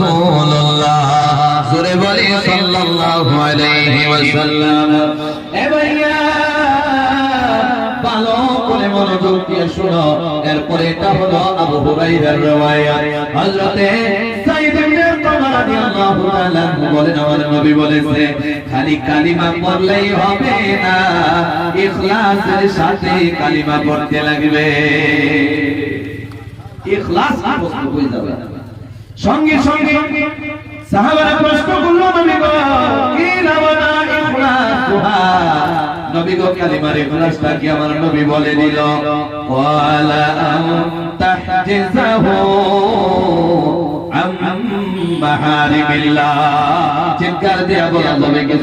রাসূলুল্লাহ। জোরে বলি সাল্লাল্লাহু আলাইহি ওয়াসাল্লাম। এ ভাইয়া, ভালো করে মনোযোগ দিয়ে শুনো। এরপরে এটা হলো আবু হুরাইরার riwayat হযরতে সাইদ ইবনে ওমর রাদিয়াল্লাহু তাআলা বলেন, আমার নবী বলেছে, খালি কালিমা পড়লেই হবে না, ইখলাসের সাথে কালিমা পড়তে লাগবে। ইখলাস হয়ে যাবে। সঙ্গে সঙ্গে সাহাবারা প্রশ্ন করল নবী গো কি ইখলাসুহা নবী গো, কালিমার ইখলাসটা কি আমার নবী বলে দিল? ওয়ালা তাহজিজাহু আম মাহারিমিল্লাহ। চিৎকার দিয়া বলা যাবে কি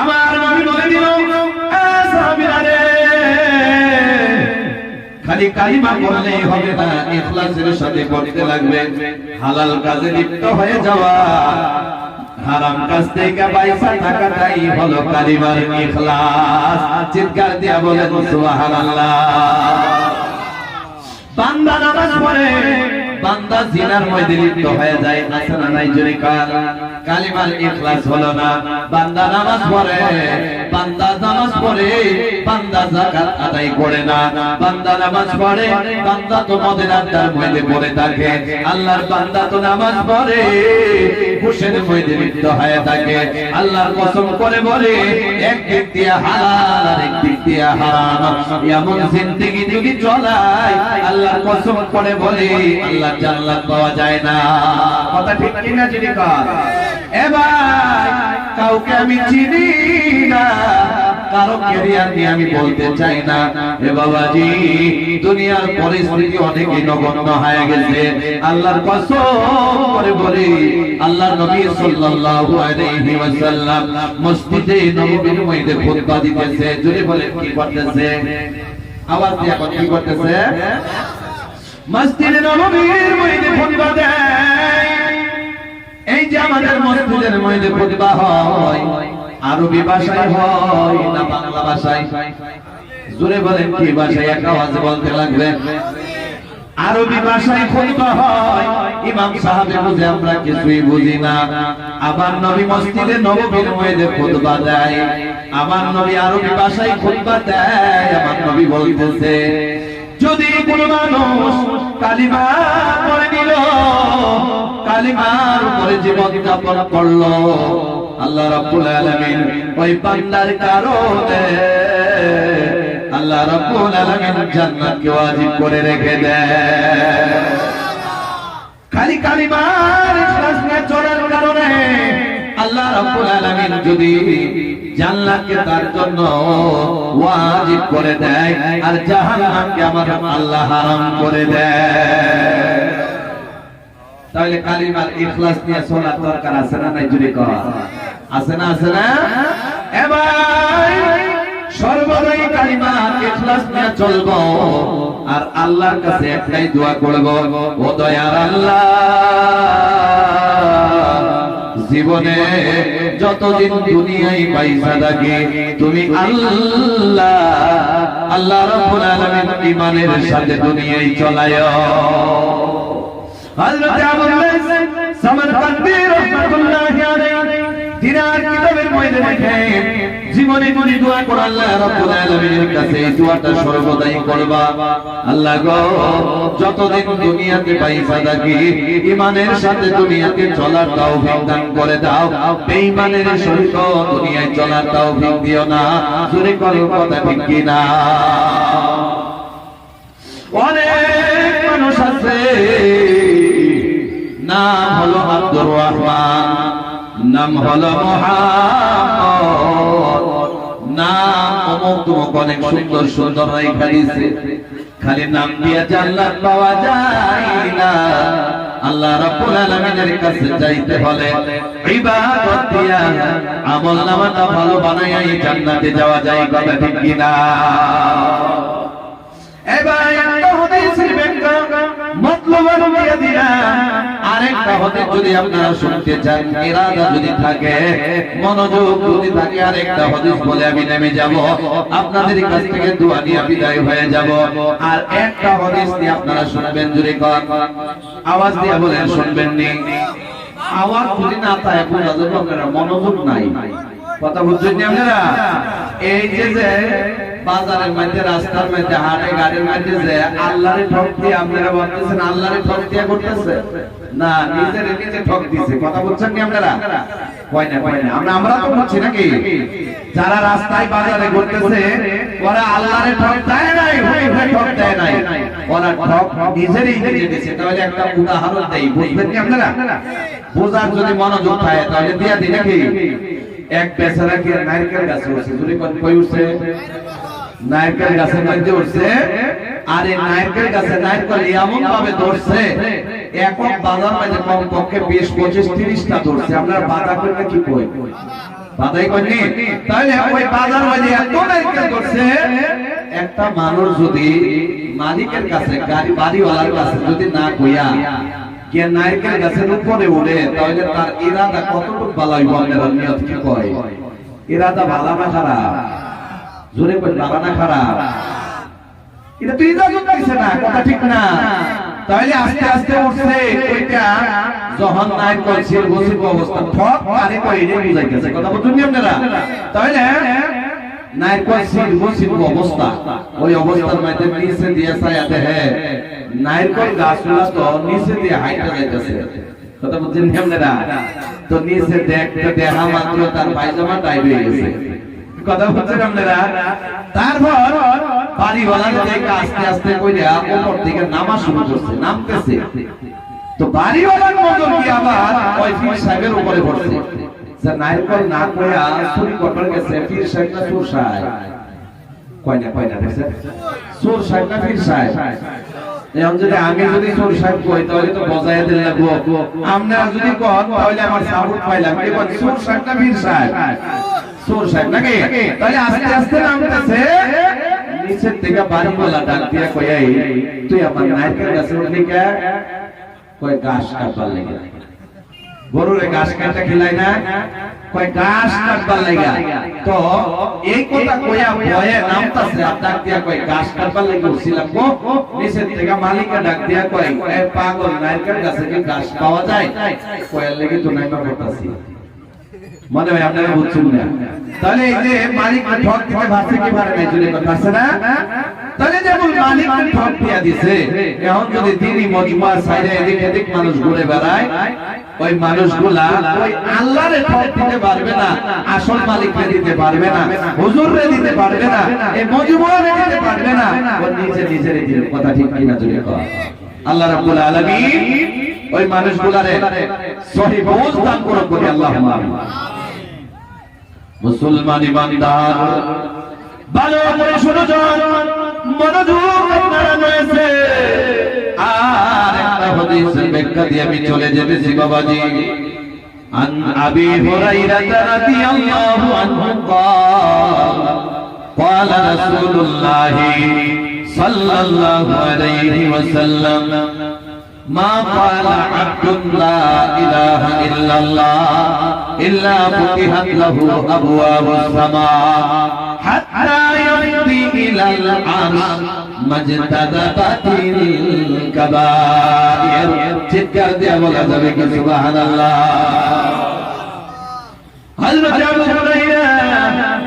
আমার নবী বলে দিল খালি কালিমা পড়লেই হবে না, ইখলাসের সাথে করতে লাগবে। হালাল কাজে লিপ্ত হয়ে যাওয়া। হারাম কাজ থেকে পয়সা থাকাটাই হলো কালিমার ইখলাস। চিৎকার দিয়া বলেন, সুবহানাল্লাহ। বান্দা নামাজ পড়ে বান্দা জিনার মধ্যে লিপ্ত হয়ে যায়, আছে না নাই জোরে কাল? কালিমার ইখলাস হলো না। বান্দা নামাজ পড়ে, বান্দা নামাজ পড়ে, বান্দা যাকাত আদায় করে না। বান্দা নামাজ পড়ে, বান্দা তো মদিনার মধ্যে পড়ে থাকে। আল্লাহর বান্দা তো নামাজ পড়ে হুশের মধ্যে লিপ্ত হয়ে থাকে আল্লাহর কসম করে বলে, এক দিক দিয়ে হালাল আর এক দিক দিয়ে হারাম। এমন জিন্দেগি যদি চলায়, আল্লাহর কসম করে বলে, আল্লাহ জান্নাত পাওয়া যায় না। কথা ঠিক কিনা না জিনিস এবার কাউকে আমি চিনি না। কারও ক্যারিয়ার নিয়ে আমি বলতে চাই না। এ বাবাজি, দুনিয়ার পরিস্থিতি অনেকই নগণ্য হয়ে গেছে। আল্লাহর কসম করে বলি, আল্লাহর নবী সাল্লাল্লাহু আলাইহি ওয়াসাল্লাম মসজিদে নববীর মধ্যে খুতবা দিতেছে। জোরে বলে কি করতেছে? আওয়াজ দিয়ে এখন কি করতেছে? মসজিদে নববীর মধ্যে খুতবা দেয়। এই যে আমাদের মসজিদের মধ্যে খুতবা হয় আরবি ভাষায় হয় না বাংলা ভাষায়? জোরে বলেন, কি ভাষায়? এক আওয়াজে বলতে লাগবে। আরবি ভাষায় খুতবা হয়। ইমাম সাহেব বুঝে আমরা কিছুই বুঝি না। আবার নবী মসজিদে নববীর মধ্যে খুতবা দেয়। আমার নবী আরবি ভাষায় খুতবা দেয়। আমার নবী বলতেছে, যদি কোনো মানুষ কালিমা পড়ে নিল, কালিমার উপরে জীবন যাপন করল আল্লাহ রাব্বুল আলামিন ওই বান্দার কারণে আল্লাহ রাব্বুল আলামিন জান্নাতকে ওয়াজিব করে রেখে দেয়। খালি কালিমার ইখলাস নিয়ে চলার কারণে আল্লাহ রাব্বুল আলামিন যদি জান্নাতকে তার জন্য ওয়াজিব করে দেয় আর জাহান্নামকে আমার আল্লাহ হারাম করে দেয়। তাহলে কালিমার ইখলাস নিয়ে চলার দরকার আছে না নাই জুড়ে করা আছে না আছে না? এবার সর্বদাই কালিমার ইখলাস নিয়ে চলবো, আর আল্লাহর কাছে একটাই দোয়া করব, ও দয়ার আল্লাহ। জীবনে যতদিন দুনিয়ায় পয়সা থাকে, তুমি আল্লাহ আল্লাহ রাব্বুল আলামিন ঈমানের সাথে দুনিয়ায় চলায় হযরত আবু লাইস সামারকান্দি রাহমাতুল্লাহি আলাইহি তিনার কিতাবের মধ্যে লেখেন জীবনে মনে দোয়া করে, আল্লাহ রাব্বুল আলামিনের কাছে এই দোয়াটা সর্বদাই করবা। আল্লাহ গো, যতদিন দুনিয়াতে পয়সা থাকি ঈমানের সাথে দুনিয়াতে চলার তৌফিক দান করে দাও। বেঈমানের সহিত দুনিয়ায় চলার তৌফিক দিও না, জোরে করো কথা ঠিক কি না অনেক মানুষ আছে, নাম হলো আব্দুর রহমান। নাম হলো নাম অমুক অনেক সুন্দর সুন্দর খালি নাম দিয়ে পাওয়া যায় না। আল্লাহ রাব্বুল আলামিনের কাছে যাইতে হলে ইবাদত দিয়া আমল নামাটা ভালো জান্নাতে যাওয়া যায় কথা ঠিক কিনা। এবার একটা হাদিসের ব্যাখ্যা দিয়ে হদিস যদি আপনারা শুনতে চান মনোযোগ বলে আমি যাব। আপনাদের নিয়ে হয়ে যাব। আর একটা হদিস দিয়ে আপনারা শুনবেন আওয়াজ দিয়ে বলেন, শুনবেন আওয়াজ না মনোযোগ নাই। কথা বুঝছেন আপনারা? এই যে বাজারের মধ্যে, রাস্তার মধ্যে, হাটে, গাড়ির মধ্যে যে আল্লাহরে ঠক আপনারা বলতেছেন আল্লাহরে ঠক করতেছে? না, নিজের নিজে ঠক দিছে। কথা বলছেন কি আপনারা? কয় না কয় না। আমরা আমরা তো বলছি নাকি? যারা রাস্তায় বাজারে ঘুরতেছে, ওরা আল্লাহরে ঠক দেয় নাই ঠক দেয় নাই। ওরা ঠক নিজেরই নিজে দিছে। তাহলে একটা উদাহরণ দেই, বুঝবেন কি আপনারা? বোঝার যদি মনোযোগ থাকে, তাহলে দিয়া দিই নাকি? এক বেচারা কি নারকেল গাছে উঠছে। যদি কই উঠছে? নারকেল গাছের মধ্যে উঠছে, আর এই নারকেল গাছে এমন ভাবে ধরছে, একক বাজার মধ্যে কমপক্ষে বিশ, পঁচিশ, তিরিশটা ধরছে। আপনার বাধা করলে কি কই? বাধাই কইনি তাহলে ওই বাজার মধ্যে এত ধরছে, একটা মানুষ যদি মালিকের কাছে, গাড়ি, বাড়িওয়ালার কাছে যদি না কইয়া কে নারকেল গাছের উপরে উঠে তাহলে তার ইরাদা কতটুকু বালাই বলেন নিয়ত কি কয়? ইরাদা ভালো না খারাপ। জোরে কই ভালো না খারাপ? এটা তুই ইজাজত দিছে না, কথা ঠিক না। তাহলে আস্তে আস্তে উঠছে ওইটা যখন নারকেল ছিল বসিব অবস্থা, ঠক আরে কই রে বুঝাইতেছে, কথা বুঝুন আপনারা? তাহলে নারকেল ছিল বসিব অবস্থা, ওই অবস্থার মধ্যে নিচে দিয়ে ছায়াতে হ্যাঁ নারকেল গাছগুলা তো নিচে দিয়ে হাইটা যাইতেছে। কথা বুঝছেন আপনারা? তো নিচে দেখতে দেখা মাত্র তার পায়জামা টাইট হয়ে গেছে। কথা বুঝছেন আপনারা তারপর বাড়িওয়ালা দেখে আস্তে আস্তে কইরা উপর থেকে নামা শুরু করছে, নামতেছে। তো বাড়িওয়ালার নজর কি আবার ওই পীর সাহেবের উপরে পড়ছে? যে নারকেল না কইয়া চুরি করবার গেছে, পীর সাহেব চোর সাহেব? কয় না কয় না দেখছে চোর সাহেব না পীর সাহেব? এখন যদি আমি যদি চোর সাহেব কই, তাহলে তো বজায় দিলে লাগবো আপনারা যদি কন, তাহলে আমার সাবুত পাইলাম। কি চোর সাহেব না পীর সাহেব? চোর সাহেব নাকি? তাহলে আস্তে আস্তে নামতেছে। নিচের থেকে বাড়িওয়ালা ডাক দিয়া কই এই, তুই আমার নারকেল গাছে উঠলি কে? কই ঘাস কাটবার লেগে। গরুরে ঘাস কাটা খিলাই না। কই ঘাস কাটবার লাগা। তো এই কথা কইয়া ভয়ে নামতাছে ডাক দিয়া কই ঘাস কাটবার লাগা উছিলাম গো। নিচের থেকে মালিকা ডাক দিয়া এ পাগল, নারকেল গাছে কি ঘাস পাওয়া যায়? কয়ের লেগে তো নাইমা করতাছি। মনে হয় আপনারা বুঝছেন না। তাহলে এই যে মালিক ঠক দিতে পারছে কি পারে না নাই যদি পারছে না? তাহলে যেমন মালিক ঠক দিয়া দিছে, এখন যদি তিনি মজমুয়ার সাইডে এদিক এদিক মানুষ ঘুরে বেড়ায়, ওই মানুষগুলা ওই আল্লাহরে ঠক দিতে পারবে না, আসল মালিককে দিতে পারবে না, হুজুররে দিতে পারবে না, এই মজমুয়ারে দিতে পারবে না, ও নিজে নিজের দিলে কথা ঠিক কিনা যদি কয়। আল্লাহ রাব্বুল আলামিন ওই মানুষগুলারে সহি বুঝ দান করি আল্লাহুম্মা আমিন মুসলমান ইমানদার ভালো করে শুনে যান মনোযোগ আপনারা রয়েছে আর একটা হাদিসের ব্যাখ্যা দিয়ে আমি চলে যেতেছি বাবাজি عن أبي هريرة رضي الله عنه قال قال رسول الله صلى الله عليه وسلم ما قال عبد لا إله إلا الله إلا فتحت له أبواب السماء حتى يمضي إلى العرش مجتذبت الكبائر تذكر دي أبو غزبك سبحان الله هل بتعمل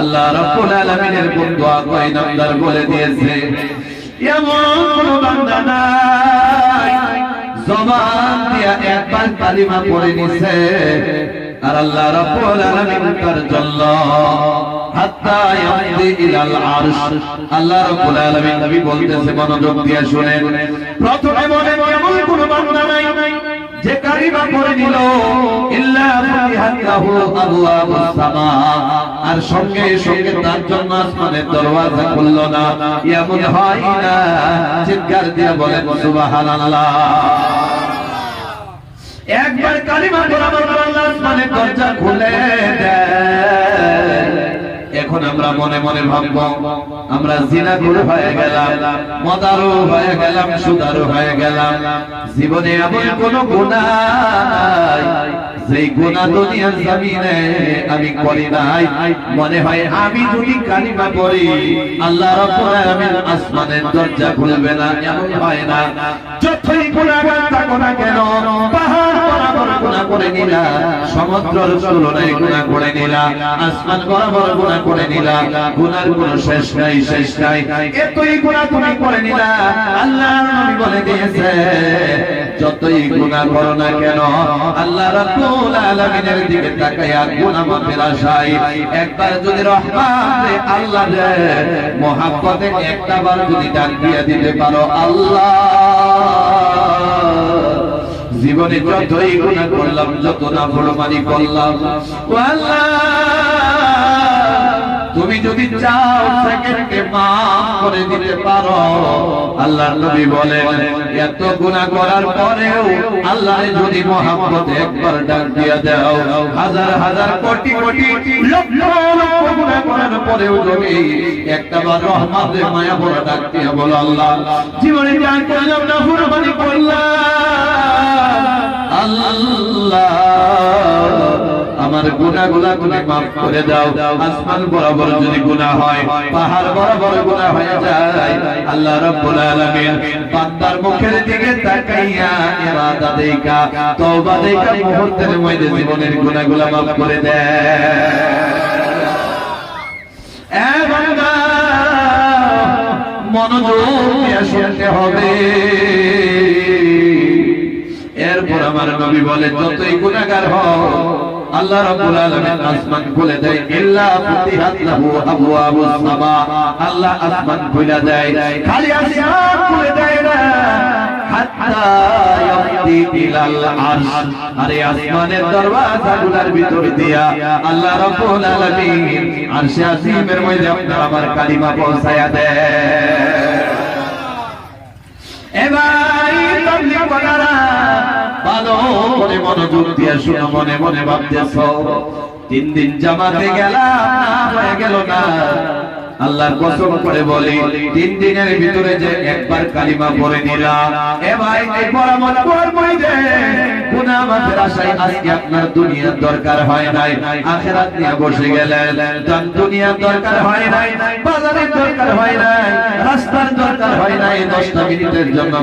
আল্লাহ রাব্বুল আলামিনের বন্ধু আগাই নামদার বলে দিয়েছে, এমন কোন বান্দা নাই, জবান দিয়া একবার কালিমা পড়ে নিছে, আর আল্লাহ রাব্বুল আলামিন তার জন্য হাত্তা ইয়ামদি ইলাল আরশ। আল্লাহ রাব্বুল আলামিন নবী বলতেছে, মনোযোগ দিয়ে শুনেন। প্রথমে মনে এমন আর সঙ্গে সঙ্গে তার জন্য আসমানের দরওয়াজা খুলল না। এমন হয় না চিৎকার দিয়ে বলেন সুবহানাল্লাহ। একবার কালিমা পড়া আল্লাহ আসমানের দরজা খুলে দেয়। এখন আমরা মনে মনে ভাবব, আমরা জিনাকুর হয়ে গেলাম, মদারু হয়ে গেলাম, সুদারু হয়ে গেলাম। জীবনে এমন কোন নাই, যেই গুনাহ দুনিয়ার জমিনে আমি করি নাই। মনে হয় আমি যদি কালিমা পড়ি, আল্লাহ রাব্বুল আলামিন আসমানের দরজা খুলবে না, এমন হয় না। যতই গুনাহগার থাকো না কেন করে নিলা করে করে শেষ নাই করে যতই গুনাহ করো না কেন, আল্লাহ রাব্বুল দিকে তাকায়া গুনাহ মাফের একবার যদি আল্লাহ রে একটা বার যদি ডাক দিয়ে দিতে পারো, আল্লাহ জীবনে যতই গুণা করলাম যত না বড় মানি করলাম আল্লাহ। যদি চাও সেকেন্ডকে মাফ করে দিতে পারো, আল্লাহর নবী বলেন, এত গুনাহ করার পরেও আল্লাহরে যদি মহাব্বত একবার ডাক দিয়ে দাও, হাজার হাজার কোটি কোটি লক্ষ লক্ষ গুনাহ করার পরেও রহমতের মায়া বড় ডাক দিয়ে বলো, আল্লাহ, জীবনে না আল্লাহ। আমার গুনাহগুলা তুমি মাফ করে দাও। আসমান বরাবর যদি গুনাহ হয়, পাহাড় বরাবর গুনাহ হয়ে যায়। আল্লাহ রাব্বুল আলামিন বান্দার মুখের দিকে তাকাইয়া ইরাদা দেইকা, তওবা দেইকা মুহূর্তের মধ্যে জীবনের গুনাহগুলা মাফ করে দেয়। এ বান্দা, মনোযোগ শুনতে হবে। এরপর আমার নবী বলে, যতই গুনাহগার হও আল্লাহ রাব্বুল আলামিন আসমান খুলে দেয়, ইল্লা ফুতিহাত লাহু আবওয়াবুস সামা। আল্লাহ আসমান খুলে দেয়, খালি আসমান খুলে দেয় না আমার কালিমা দেয়। এবার ভালো করে মনোযোগ দিয়ে শুনো, মনে মনে ভাবতেছ তিন দিন জামাতে গেলাম না হয়ে গেল না। আল্লাহর কসম করে বলি, তিন দিনের ভিতরে যে একবার কালিমা পড়ে নিলাম এ ভাই এই পরামত করবই যে গুনাহ মাফের আশায় আজকে আপনার দরকার হয় নাই, আখেরাত নিয়ে বসে দরকার হয় নাই, বাজারের দরকার হয় নাই, রাস্তার দরকার হয় নাই, দশটা মিনিটের জন্য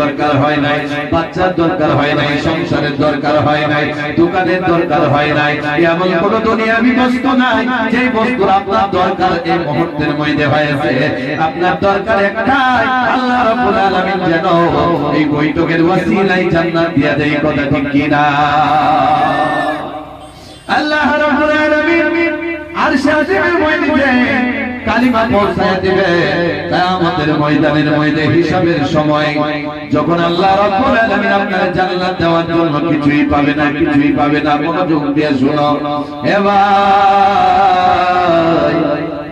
দরকার হয় নাই, বাচ্চার দরকার হয় নাই, সংসারের দরকার হয় নাই, দোকানের দরকার হয় নাই, এমন কোন দুনিয়া বস্তু নাই যে বস্তু আপনার দরকার এই মুহূর্তের মধ্যে হয়েছে আপনার দরকার একটাই আল্লাহ রাব্বুল আলামিন যেন এই বৈঠকের ওয়াসিলাই জান্নাত দিয়া দেয় কথা ঠিক কিনা? আল্লাহ রাব্বুল আলামিন আরশে আজিমের মধ্যে কালিমা যখন আপনার কিছুই পাবে না, কিছুই পাবে না, মনোযোগ দিয়ে ভাই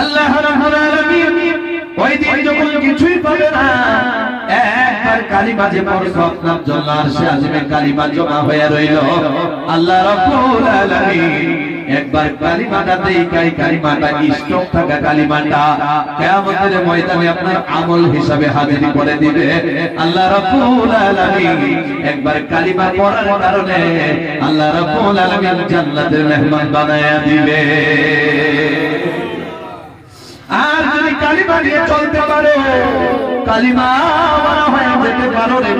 আল্লাহ রাব্বুল আলামিন ওই দিন যখন কিছুই পাবে না একবার কালিমা যে পড়ছ আপনার জন্য আরশে আজিমে কালিমা জমা হয়ে রইল। আল্লাহ রাব্বুল আলামিন একবার কালিমাটা দেই কালিমাটা স্টক থাকা কালিমাটা কিয়ামতের ময়দানে আপনার আমল হিসাবে হাজিরি করে দিবে। আল্লাহ রাব্বুল আলামিন একবার কালিমা পড়ার কারণে আল্লাহ রাব্বুল আলামিন জান্নাতের মেহমান বানায়া দিবে আর নিয়ে চলতে কালিমা হয়ে যেতে পারো রে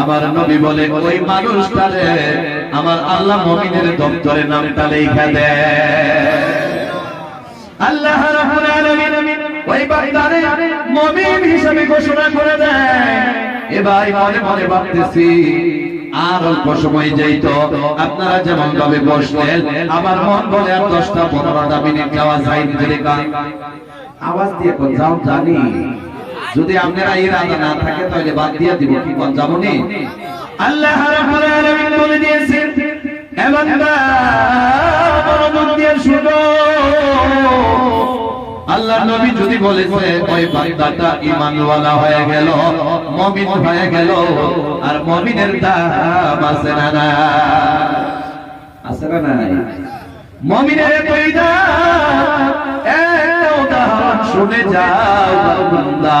আমার নবী বলে, ওই মানুষটারে আমার আল্লাহ মমিনের দপ্তরে নামটা লেখা দেয় আল্লাহ ওই বান্দারে মুমিন হিসেবে ঘোষণা করে দেয়। এ ভাই মনে মনে ভাবতেছি আর অল্প সময় যাইতো, আপনারা যেমন ভাবে বসলেন, আমার মন বলে আর দশটা পনেরোটা মিনিট যাওয়া যায় নিজের গান আওয়াজ দিয়ে কোন যাও, জানি। যদি আপনারা এর আগে না থাকে, তাহলে বাদ দিয়ে দিব, কি কোন যাব নি? আল্লাহ রাব্বুল আলামিন বলে দিয়েছেন, এ বান্দা মনোযোগ দিয়ে শুনো। আল্লাহ নবী যদি বলেছে ওই বান্দাটা ইমানওয়ালা হয়ে গেল, মমিন হয়ে গেল, আর মমিনের দাম আছে না না আছে না নাই? মমিনের কই একটা উদাহরণ শুনে যাও, বান্দা।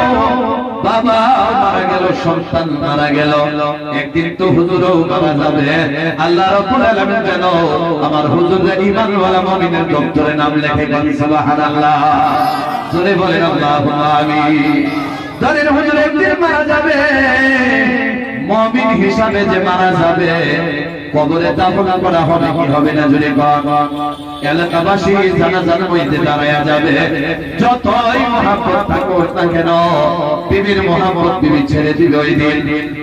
বাবা মারা গেল, সন্তান মারা গেল। একদিন তো হুজুরও মারা যাবে। আল্লাহ রাব্বুল আলামিন যেন আমার হুজুরের ঈমানওয়ালা মুমিনের দপ্তরে নাম লেখে বলেন, সুবহানাল্লাহ। জোরে বলেন, আল্লাহুম্মা আমিন। ধরেন হুজুর একদিন মারা যাবে। মুমিন হিসাবে যে মারা যাবে কবরে দাফন করা হবে কি হবে না জুড়ে এলাকাবাসী জানাজার মধ্যে দাঁড়ায়া যাবে। যতই মহাব্বত থাকুক না কেন, বিবির মহাব্বত বিবি ছেড়ে দিবে ওই দিন।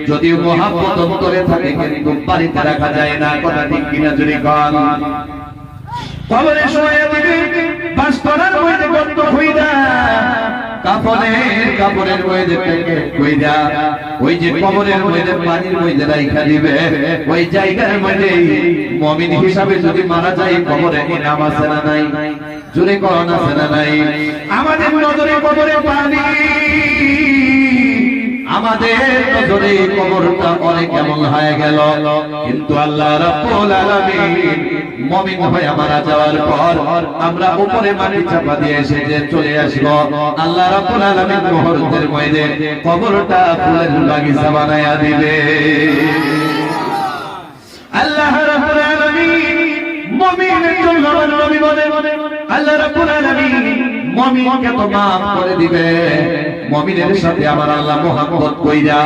যদিও মহাব্বত অন্তরে থাকে, কিন্তু বাড়িতে রাখা যায় না, কথা ঠিক কিনা জুড়ে কবরে শোয়া কাপড়ের কাপড়ের মধ্যে থেকে কইদা ওই যে কবরের মধ্যে পানির মধ্যে রাইখা দিবে, ওই জায়গার মধ্যে মুমিন হিসাবে যদি মারা যায়, কবরে ইনাম আছে না নাই? জোরে করন আছে না নাই? আমাদের নজরে কবরে পানি। আমাদের নজরে কবরটা অনেক কেমন হয়ে গেল। কিন্তু আল্লাহ রাব্বুল আলামিন মুমিন হয়ে মারা যাওয়ার পর আমরা উপরে মাটি চাপা দিয়ে এসে যে চলে আসব। আল্লাহ রাব্বুল আলামিন মুহূর্তের মধ্যে কবরটা ফুলের বাগিচা বানায়া দিবে। আল্লাহ রাব্বুল আলামিন মমিন জন্য নবী বলে আল্লাহ রাব্বুল আলামিন মুমিনকে তো maaf করে দিবে। মুমিনের সাথে আমার আল্লাহ মোহাম্মত কইরা,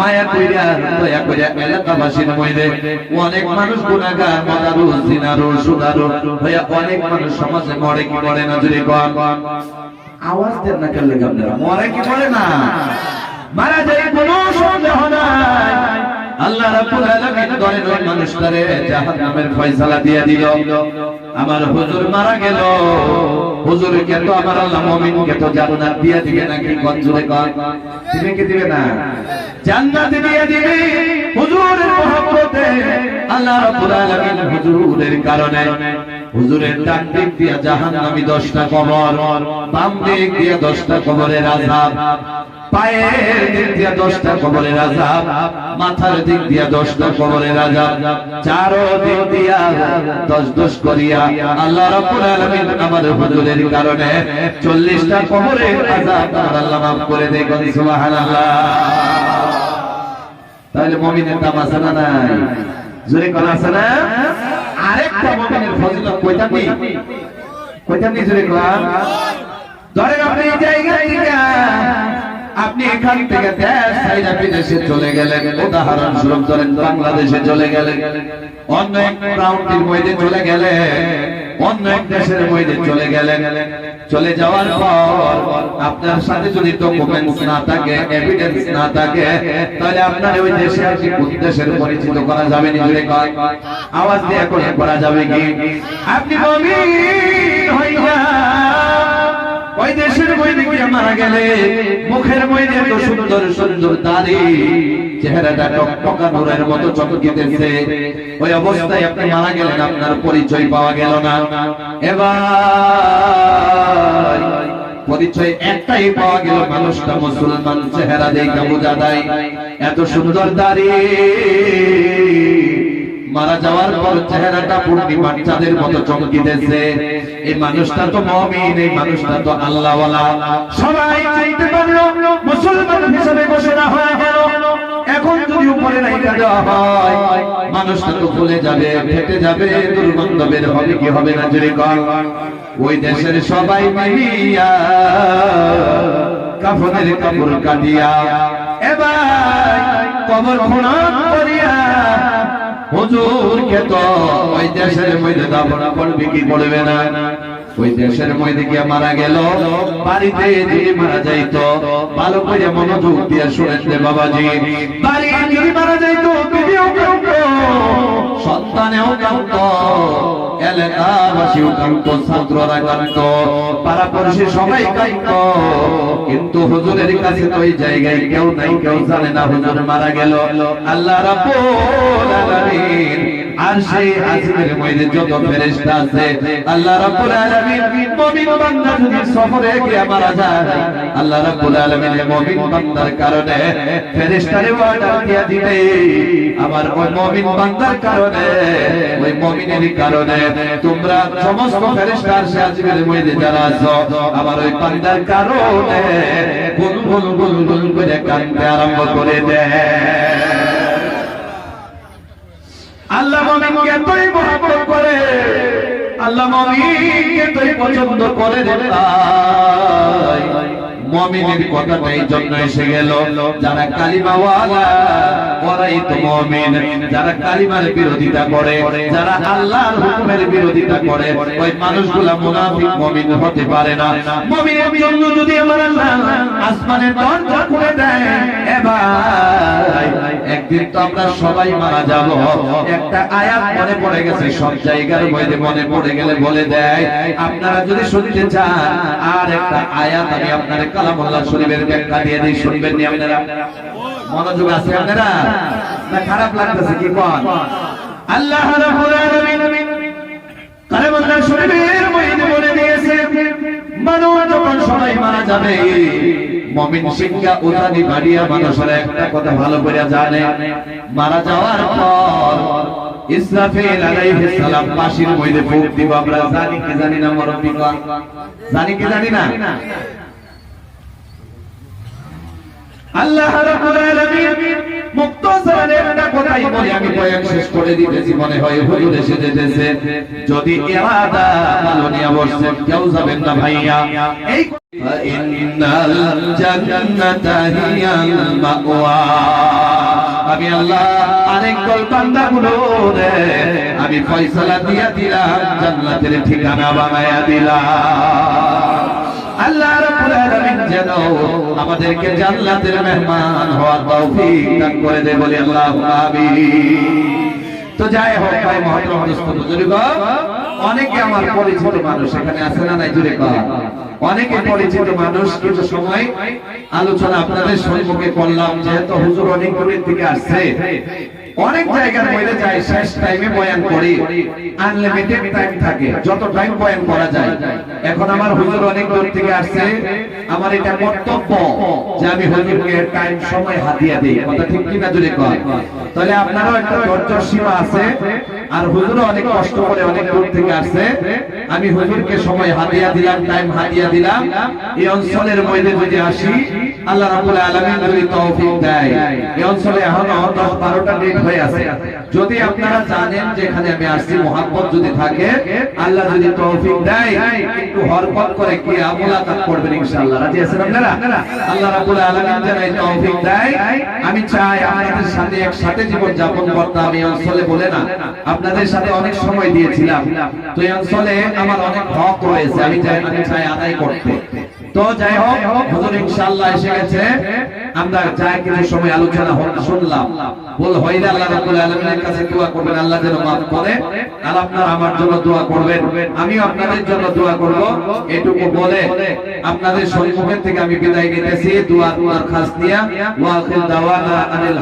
মায়া কইরা, দয়া কইরা এলাকাবাসীর মধ্যে অনেক মানুষ গুনাহগার মাদারু জিনারু সুদারু হইয়া অনেক মানুষ সমাজে মরে কি মরে না জুড়ে কন? আওয়াজ দেন না কেন আপনারা? মরে কি মরে না? মারা যায় কোনো সন্দেহ নাই। আল্লাহ রাব্বুল আলামিন ওই মানুষটারে জাহান্নামের ফয়সালা দিয়ে দিল। আমার হুজুর মারা গেল। হুজুরকে তো আমার আল্লাহ মুমিনকে তো জান্নাত দিয়ে দিবে নাকি গঞ্জুরে কর দিবে কি দিবে না? জান্নাত দিয়ে দিবে হুজুরের মহব্বতে। আল্লাহ রাব্বুল আলামিন হুজুরের কারণে হুজুরের ডান দিক দিয়ে জাহান্নামী 10টা কবর, বাম দিক দিয়ে 10টা কবরের আযাব। পায়ের দিক দিয়ে দশটা কবরের আজাব মাথার দিক দিয়ে দশটা কবরের আজাব চারো দিক দিয়া দশ দশ করিয়া আল্লাহ রাব্বুল আলামিন আমার হুজুরের কারণে চল্লিশটা কবরের আজাব আমার আল্লাহ মাফ করে দেয় সুবহানাল্লাহ। তাহলে মুমিনের দাম আছে না নাই? জোরে কোন আছে না? আরেকটা মুমিনের ফজিলত কয়টা কি কয়টা কি জোরে কোন ধরেন আপনি এই জায়গা থেকে আপনি এখান থেকে দেশ সাইডা বিদেশে চলে গেলেন। উদাহরণ স্বরূপ ধরেন বাংলাদেশে চলে গেলেন। অন্য এক প্রান্তির মধ্যে চলে গেলেন। অন্য এক দেশের মধ্যে চলে গেলেন। চলে যাওয়ার পর আপনার সাথে যদি ডকুমেন্টস না থাকে এভিডেন্স না থাকে, তাহলে আপনার ওই দেশে কোন দেশের পরিচিত করা যাবে নি জুড়ে কয়। আওয়াজ দিয়ে করে যাবে কি? আপনি হইয়া ওই দেশের মারা গেলে, মুখের মধ্যে এত সুন্দর সুন্দর দাড়ি, চেহারাটা টকটকা মতো ওই অবস্থায় আপনি মারা গেলেন, আপনার পরিচয় পাওয়া গেল না। এবার পরিচয় একটাই পাওয়া গেল, মানুষটা মুসলমান চেহারা দেখে বোঝা যায়, এত সুন্দর দাড়ি। মারা যাওয়ার পর চেহারাটা পূর্ণিমার চাঁদের মতো চমকিতেছে এই মানুষটা তো মমিন, এই মানুষটা তো আল্লাহওয়ালা। সবাই চাইতে পারল, মুসলমান হিসেবে ঘোষণা হয়ে গেল। কাপড় কাটিয়া, এবার কবর খনন করিয়া হুজুর কে তো ওই দেশের মধ্যে দাপনা করবে কি করবে না। ওই দেশের মধ্যে গিয়ে মারা গেল, বাড়িতে যদি মারা যাইতো, ভালো করে মনোযোগ দিয়ে শুনেছে বাবাজি। বাড়ি যদি মারা যাইতো সন্তানেও কাঁদতো এলাকাবাসীও কাঁদতো ছাত্ররা কাঁদতো পাড়াপড়শি সবাই কাঁদতো কিন্তু হুজুরের কাছে তো ওই জায়গায় কেউ নাই, কেউ জানে না হুজুর মারা গেল। আল্লাহ রাব্বুল আলামিন আর সেই আজিমের মধ্যে যত ফেরেশতা আছে, আল্লাহ রাব্বুল আলামিন মুমিন বান্দা যদি সফরে গিয়ে মারা যায়, আল্লাহ রাব্বুল আলামিন মুমিন বান্দার কারণে ফেরেশতারে অর্ডার দিয়া দিবে। আমার ওই মুমিন বান্দার কারণে, ওই মুমিনের কারণে তোমরা সমস্ত ফেরেশতার সে আজিমের মধ্যে যারা আছো আমার ওই বান্দার কারণে গুল গুল করে কাঁদতে আরম্ভ করে দেয়। আল্লাহ মমিনকে এতই মহব্বত করে, আল্লাহ মমিনকে এতই পছন্দ করে রে তাই। মমিনের কথাটা এই জন্য এসে গেল, যারা কালিমাওয়ালা ওরাই তো মমিন। যারা কালিমার বিরোধিতা করে, যারা আল্লাহর হুকুমের বিরোধিতা করে, ওই মানুষগুলা মুনাফিক মমিন হতে পারে না। মমিনের জন্য যদি আমার আল্লাহ আসমানের দরজা খুলে দেয়, এবার একদিন তো আমরা সবাই মারা যাব। একটা আয়াত মনে পড়ে গেছে, সব জায়গার মধ্যে মনে পড়ে গেলে বলে দেয়, আপনারা যদি শুনতে চান, আর একটা আয়াত আমি আপনাদের কালামুল্লাহ শরীফের ব্যাখ্যা দিয়ে দিই, শুনবেন নি আপনারা? মনোযোগ আছে আপনারা? না, খারাপ লাগতেছে, কি কোন? আল্লাহ রাব্বুল আলামিন কালামুল্লাহ শরীফের মধ্যে বলে দিয়েছে মানুষ যখন সবাই মারা যাবে, মমিন শিক্ষা উদানি বাড়িয়া মানুষের একটা কথা ভালো করে জানে, মারা যাওয়ার পর ইসরাফিল আলাইহিস সালাম ফুক দিব আমরা, জানি কি জানি না জানি কি জানি না? আল্লাহ রাব্বুল আলামিন কথাই আমি কেউ যাবেন না ভাইয়া। আমি আল্লাহ আরেক দল বান্দাগুলো রে, আমি ফয়সালা দিয়া দিলাম, জান্নাতের ঠিকানা বানায়া দিলাম। আল্লাহ রাব্বুল আলামিন যেন আমাদেরকে জান্নাতের মেহমান হওয়ার তৌফিক দান করে দেয় বলি আল্লাহু আমিন। তো যাই হোক ভাই মহতরম দোস্ত বুজুর্গ, অনেকে আমার পরিচিত মানুষ এখানে আছে না নাই? জুড়ে কর অনেকে পরিচিত মানুষ, কিছু সময় আলোচনা আপনাদের সম্মুখে করলাম, যেহেতু হুজুর অনেক দূরের থেকে আসছে। অনেক জায়গার মধ্যে যায়, শেষ টাইমে বয়ান করি। আনলিমিটেড টাইম থাকে, যত টাইম বয়ান করা যায়। এখন আমার হুজুর অনেক দূর থেকে আসছে, আমার এটা কর্তব্য যে আমি হুজুরকে টাইম সময় হাতিয়া দিই। কথা ঠিক কিনা জুড়ে কয়? তাহলে আপনারও একটা ধৈর্য সীমা আছে, আর হুজুরও অনেক কষ্ট করে অনেক দূর থেকে আসছে। আমি হুজুরকে সময় হাতিয়া দিলাম টাইম হাতিয়া দিলাম। এই অঞ্চলের মধ্যে যদি আসি আল্লাহ রাব্বুল আলামিন যদি তৌফিক দেয়। এই অঞ্চলে এখনও 10 12টা ডেট হয়ে আছে। যদি আপনারা জানেন যে এখানে আমি আসছি মোহাম্মত যদি থাকে, আল্লাহ যদি তৌফিক দেয়, একটু হরকত করে কি মুলাকাত করবেন ইনশাআল্লাহ। রাজি আছেন আপনারা? আল্লাহ রাব্বুল আলামিন যেন এই তৌফিক দেয়। আমি চাই আপনাদের সাথে একসাথে জীবন যাপন করতাম, এই অঞ্চলে বলে না। আপনাদের সাথে অনেক সময় দিয়েছিলাম। তো এই অঞ্চলে আমার অনেক হক রয়েছে। আমি চাই আমি চাই আদায় করতে। তো আপনাদের জন্য দোয়া করব। এটুকু বলে, আপনাদের সম্মুখের থেকে আমি বিদায় নিতেছি। দোয়া খাস দিয়া ওয়া আখির